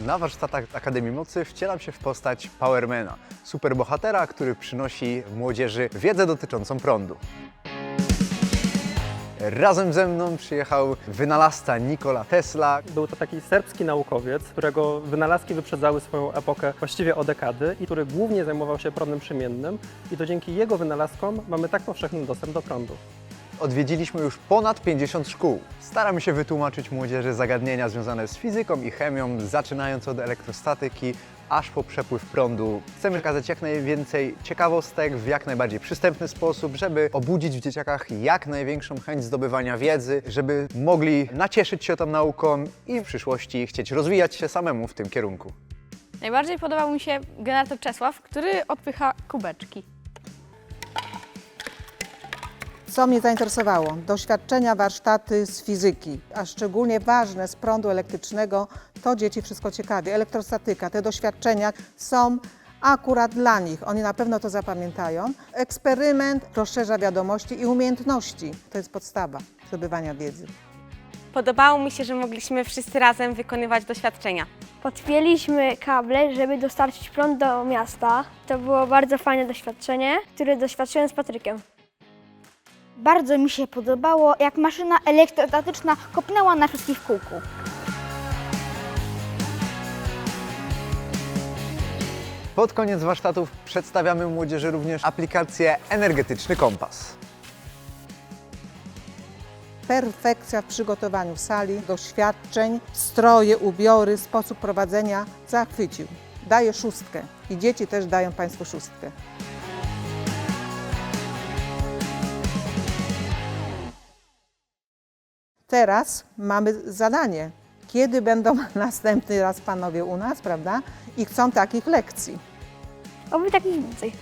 Na warsztatach Akademii Mocy wcielam się w postać Powermana, superbohatera, który przynosi młodzieży wiedzę dotyczącą prądu. Razem ze mną przyjechał wynalazca Nikola Tesla, Był to taki serbski naukowiec, którego wynalazki wyprzedzały swoją epokę właściwie o dekady i który głównie zajmował się prądem przemiennym i to dzięki jego wynalazkom mamy tak powszechny dostęp do prądu. Odwiedziliśmy już ponad 50 szkół. Staramy się wytłumaczyć młodzieży zagadnienia związane z fizyką i chemią, zaczynając od elektrostatyki, aż po przepływ prądu. Chcemy przekazać jak najwięcej ciekawostek w jak najbardziej przystępny sposób, żeby obudzić w dzieciakach jak największą chęć zdobywania wiedzy, żeby mogli nacieszyć się tą nauką i w przyszłości chcieć rozwijać się samemu w tym kierunku. Najbardziej podobał mi się generator Czesław, który odpycha kubeczki. Co mnie zainteresowało? Doświadczenia, warsztaty z fizyki, a szczególnie ważne z prądu elektrycznego, to dzieci wszystko ciekawi. Elektrostatyka, te doświadczenia są akurat dla nich. Oni na pewno to zapamiętają. Eksperyment rozszerza wiadomości i umiejętności. To jest podstawa zdobywania wiedzy. Podobało mi się, że mogliśmy wszyscy razem wykonywać doświadczenia. Podpięliśmy kable, żeby dostarczyć prąd do miasta. To było bardzo fajne doświadczenie, które doświadczyłem z Patrykiem. Bardzo mi się podobało, jak maszyna elektrostatyczna kopnęła na wszystkich w kółku. Pod koniec warsztatów przedstawiamy młodzieży również aplikację Energetyczny Kompas. Perfekcja w przygotowaniu sali, doświadczeń, stroje, ubiory, sposób prowadzenia zachwycił. Daje szóstkę i dzieci też dają Państwu szóstkę. Teraz mamy zadanie. Kiedy będą następny raz panowie u nas, prawda? I chcą takich lekcji. Oby takich więcej.